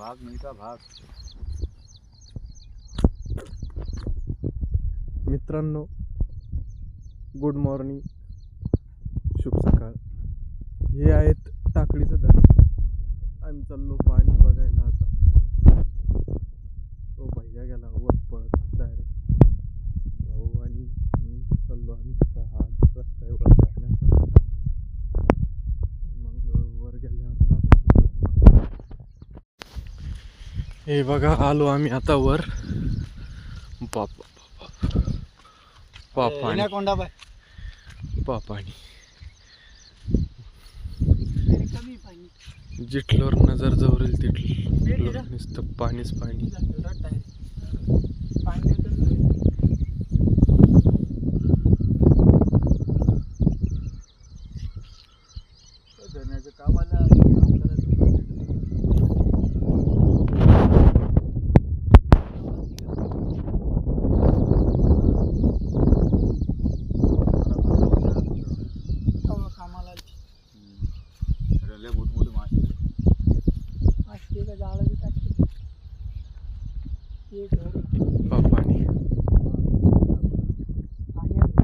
भाग नाही का? भाग. मित्रांनो गुड मॉर्निंग शुभ सकाळ. हे आहेत टाकडीचं धरण आम्ही चाललो पाणी बघायला आता. तो भैया गेला वर पळत डायरेक्ट भाऊ आणि मी चाललो आम्ही आता हा रस्ता आहे वर जाण्याचा मग वर गेल्यावर हे बघा आलो आम्ही आता वर. बाप पापाणी कोंडा बाय. पापाणी कमी पाणी. जिथल्यावर नजर जवरेल तिथलं नुसतं पाणीच पाणी रट आहे पाण्यातच नाही. धरण्याचं कामाला काम करायचं तेव्हा कामाला लय मोठमोठे मासे असते का जाळं बी टाकते ते घर पापाणी पाण्यात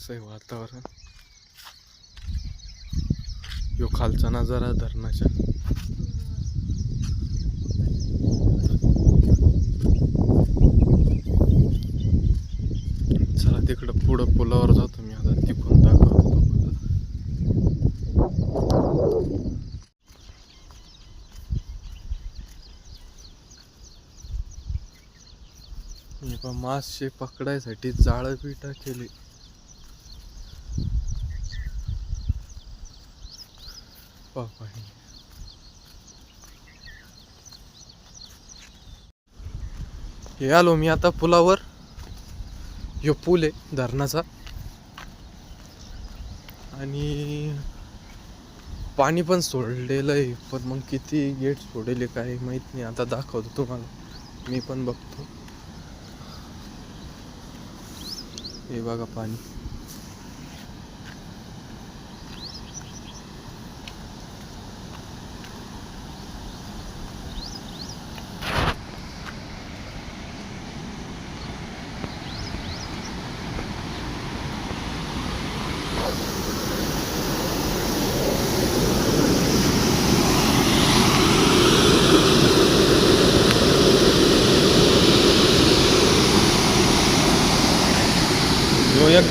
कसं आहे वातावरण? यो खालचा नजारा धरणाच्या. चला तिकडं पुढं पुलावर जातो मी. आता तिकून दाखवतो तुम्हाला. मासे पकडायसाठी जाळं बी टाकेले पापाणी हे आलो मी आता पुलावर. यो पूल आहे धरणाचा. आणि पाणी पण सोडलेलं आहे पण मग किती गेट सोडले काय माहीत नाही. आता दाखवतो तुम्हाला. मी पण बघतो. हे बघा पाणी.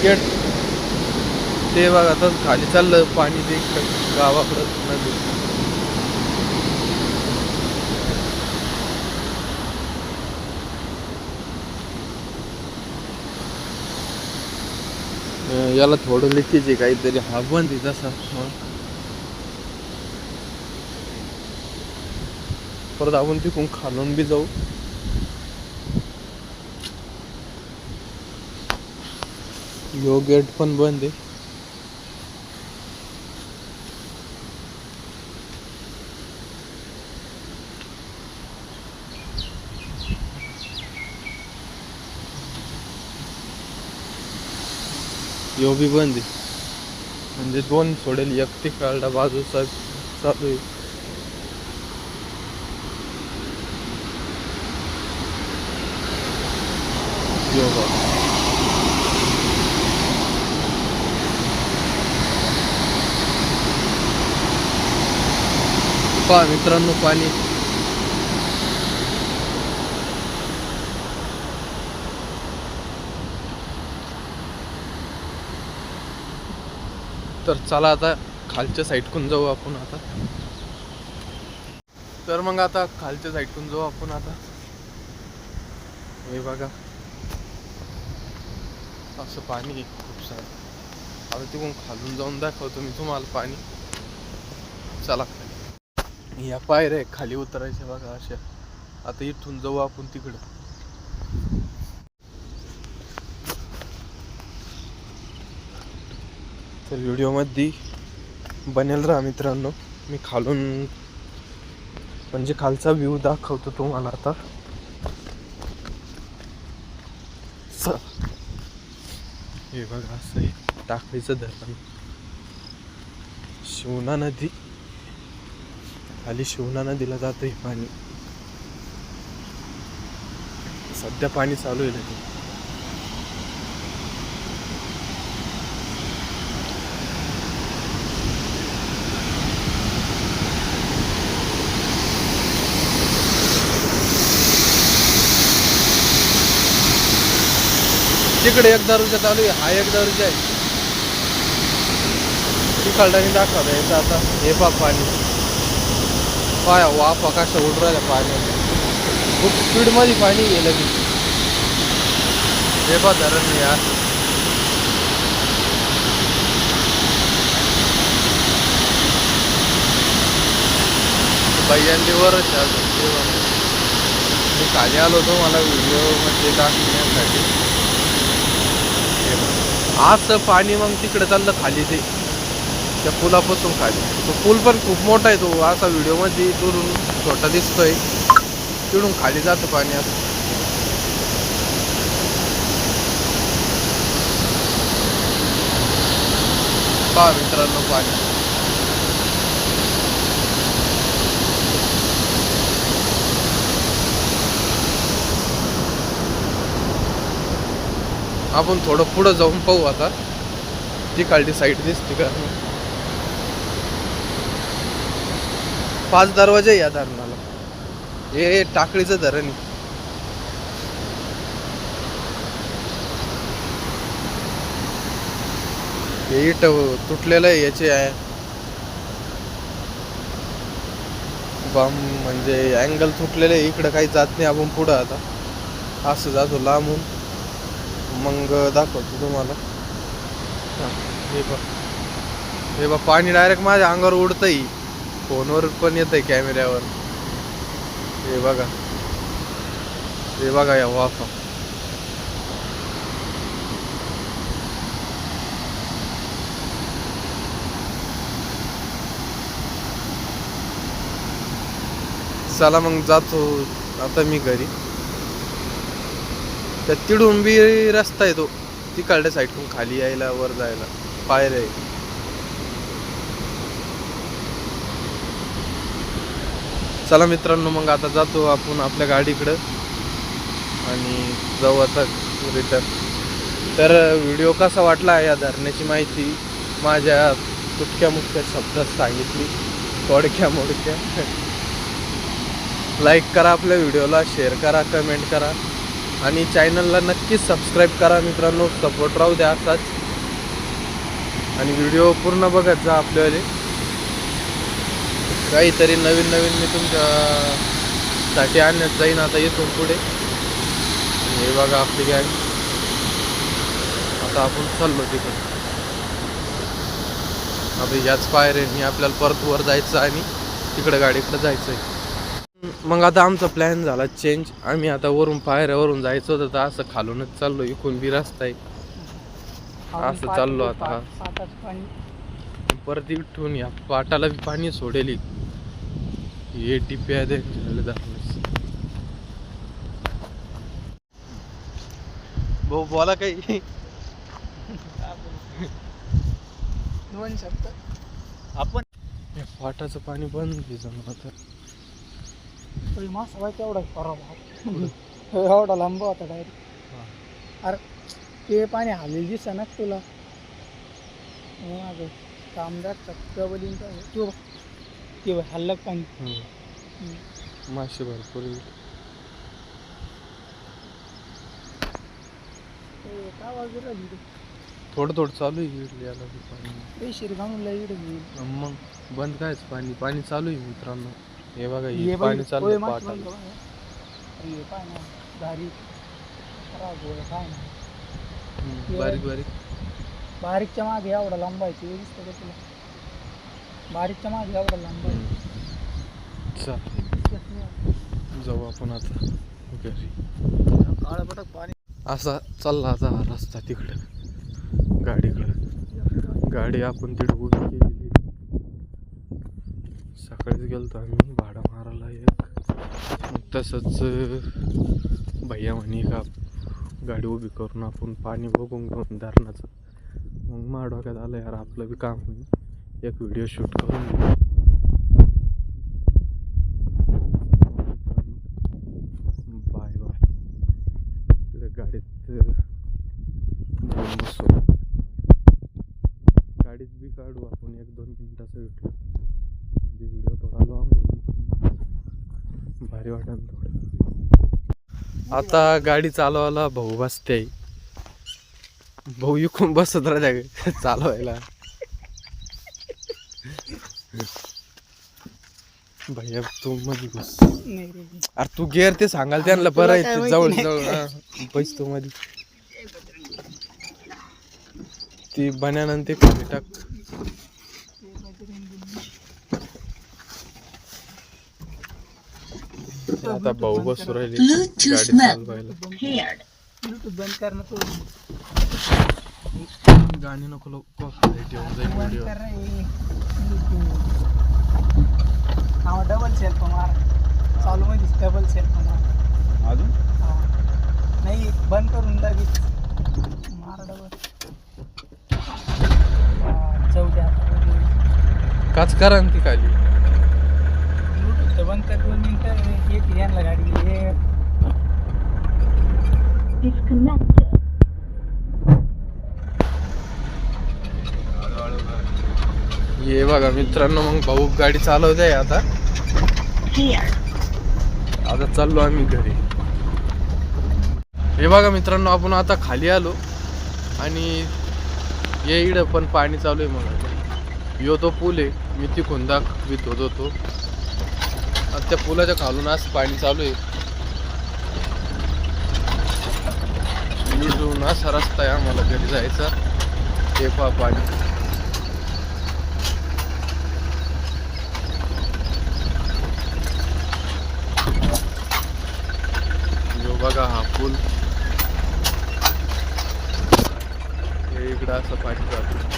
गेट ते बघा आता खाली चाललं पाणी ते गावाकडं नदी. याला थोडं लिकेज आहे काहीतरी हा बंद आहे तसा. परत आपण तिकडून खालून बी जाऊ. यो गेट पण बंद आहे. यो बी बंद आहे. म्हणजे दोन सोडेल एक तिकडला बाजूचा चालू आहे. यो पहा मित्रांनो पाणी. तर चला आता खालच्या साईडकून जाऊ आपण आता. तर मग आता खालच्या साईडकून जाऊ आपण आता. हे बघा. असं पाणी आहे खूप सारं. आता तिकडून खालून जाऊन दाखवतो मी तुम्हाला पाणी. चला. या पायऱ्या आहे खाली उतरायच्या बघा अशा. आता इथून जाऊ आपण तिकडं. तर व्हिडिओमध्ये बनेल राहा मित्रांनो. मी खालून म्हणजे खालचा व्ह्यू दाखवतो तुम्हाला आता. हे बघा असं टाकळीचं धरण. शिवना नदी. खाली शिवना नदीला जातं हे पाणी. सध्या पाणी चालू आहे नदी तिकडे एक दारूचा चालू आहे हा एक दारूचा आहे. तिकडल्याने दाखवा याचं आता हे पाणी. पाया वाफ कशा उडून राहिल्या पाणी. खूप स्पीडमध्ये पाणी गेलं की बेबा पा धरण यार. भैयांनी वरच ते मी खाली आलो होतो मला व्हिडिओमध्ये दाखवण्यासाठी. हे असं पाणी मग तिकडे चाललं खाली ते त्या पुलापासून खाली. तो पूल पण खूप मोठा आहे तो असा व्हिडिओमध्ये दुरून छोटा दिसतोय. तिकडून खाली जातं पाणी असं. पहा मित्रांनो पाणी. आपण थोडं पुढं जाऊन पाहू आता. ती खालची साईड दिसते का? पाच दरवाजे या धरणाला. हे टाकळीचं धरण आहे. हे इट तुटलेलं आहे याचे आहे. बम म्हणजे अँगल तुटलेले आहे इकडं काही जात नाही आपण पुढं आता. असं जातो लांबून. मग दाखवतो तुम्हाला. हे बघ. हे बघ पाणी डायरेक्ट माझ्या अंगावर उडतंय. फोनवर पण येतंय कॅमेऱ्यावर. हे बघा. हे बघा या वाफा. चला मग जातो आता मी घरी. त्या तिडुंबी रस्ता आहे तो. तिकडल्या साईडकडून खाली यायला वर जायला. पायऱ्या आहे. चला मित्रांनो मग आता जातो आपण आपल्या गाडीकडं आणि जाऊ आता रिटर्न तर व्हिडिओ कसा वाटला या धरण्याची माहिती माझ्या तुटक्या मुटक्या शब्दात सांगितली. थोडक्या मोडक्या लाईक करा आपल्या व्हिडिओला शेअर करा कमेंट करा. आणि चॅनलला नक्कीच सबस्क्राईब करा मित्रांनो. सपोर्ट राहू द्या असाच. आणि व्हिडिओ पूर्ण बघत जा आपल्यावाले. काहीतरी नवीन नवीन मी तुमच्या साठी आणण्यात जाईन आता इथून पुढे. हे बघा आपली गॅग आता आपण चाललो तिकडे आता याच पायऱ्यांनी आपल्याला परत वर जायचं आणि तिकडे गाडीकडे जायचं आहे मग आता आमचा प्लॅन झाला चेंज आम्ही आता वरून पायऱ्यावरून जायचं होतं तर असं खालूनच चाललो. इकून बी रस्ता आहे. असं चाललो आता. परत इथून या पाटाला बी पाणी सोडेल हे दे झालं दाखवलंस. भाऊ बोला काही. दोन शब्द. आपण या पाटाचं पाणी बंद जमा तरी मासा बाय तेवढा खराब एवढा लांब होता डायरेक्ट अरे ते पाणी हालेल दिसा ना तुला? हो मागं कामदार चक्कबलीन तू. ते बघ, हल्लं पाणी. हम्म. मासे भरपूर आहे. थोडं थोडं चालू आहे इकडे याला बी पाणी. इकडे मग बंद कायच पाणी? पाणी चालू आहे मित्रांनो. हे बघा हे पाणी चालू मासे पाटाला. बंद बघा. अरे, हे पाय ना दारी खराब होय, काय ना. हम्म, हे बारीक बारीक. बारीकच्या मागे एवढा लांब आहे ते दिसतं का तुला? बारीकच्या मागे एवढा लांब चल. जाऊ आपण आता. घरी पाणी. असा चालला आता हा रस्ता तिकडं. गाडीकडं. गाडी आपण तिकडं उभी केलेली सकाळी सकाळीच गेलतो आम्ही भाडं मारायला एक. तसंच भैया म्हणे का गाडी उभी करून आपण पाणी बघून घेऊन धरणाचं. मग मा डोक्यात आलं यार आपलं बी काम होईल. एक व्हिडिओ शूट करून. Bye bye. गाडीत अं, गाडीत बी काढू आपण एक दोन मिनिटाचा व्हिडिओ म्हणजे व्हिडिओ थोडा लॉंग भारी वाटेल थोडं. आता गाडी चालवायला भाऊ बसते भाऊ इकून बसत राहत्या. चालवायला. भैया तू मध्ये रे अरे तू गेअर ते सांगाल त्यांना बरं आहे जवळ. जवळ बैस तू मध्ये ती बन्यानं ते खाली टाक. आता भाऊ बसू राहिले. गाडी चालवायला बंद कर ना तू. गाणी नको copyright येऊन जाईल व्हिडिओ हा डबल सेल्फ मार चालू मध्ये डबल सेल्फ मार अजून. नाही बंद करून लगेच. मार डबल जाऊ द्या काच करा ती खाली. बंद कर दोन मिनिटं. एक यांना गाडी हे. disconnected. ये बघा मित्रांनो मग भाऊ गाडी चालवत आता. Here. आता चाललो आम्ही घरी. हे बघा मित्रांनो आपण आता खाली आलो आणि ये इकडं पण पाणी चालू आहे म्हणून. यो तो पूल आहे मी तिकून दाखवित होतो तो. आता त्या पुलाच्या खालून आज पाणी चालू आहे. इकडून असा रस्ता आहे आम्हाला घरी जायचा. ते पहा पाणी यो बघा हा पूल हे इकडं असं पाणी जातं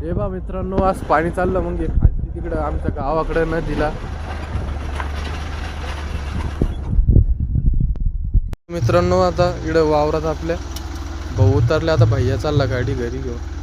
हे बा मित्रांनो आज पाणी चाललं मग खालती तिकडं आमच्या गावाकडं नदीला. मित्रांनो आता इकडं वावरात आपल्या भाऊ उतरले. आता भैया चालला गाडी घरी घेऊन.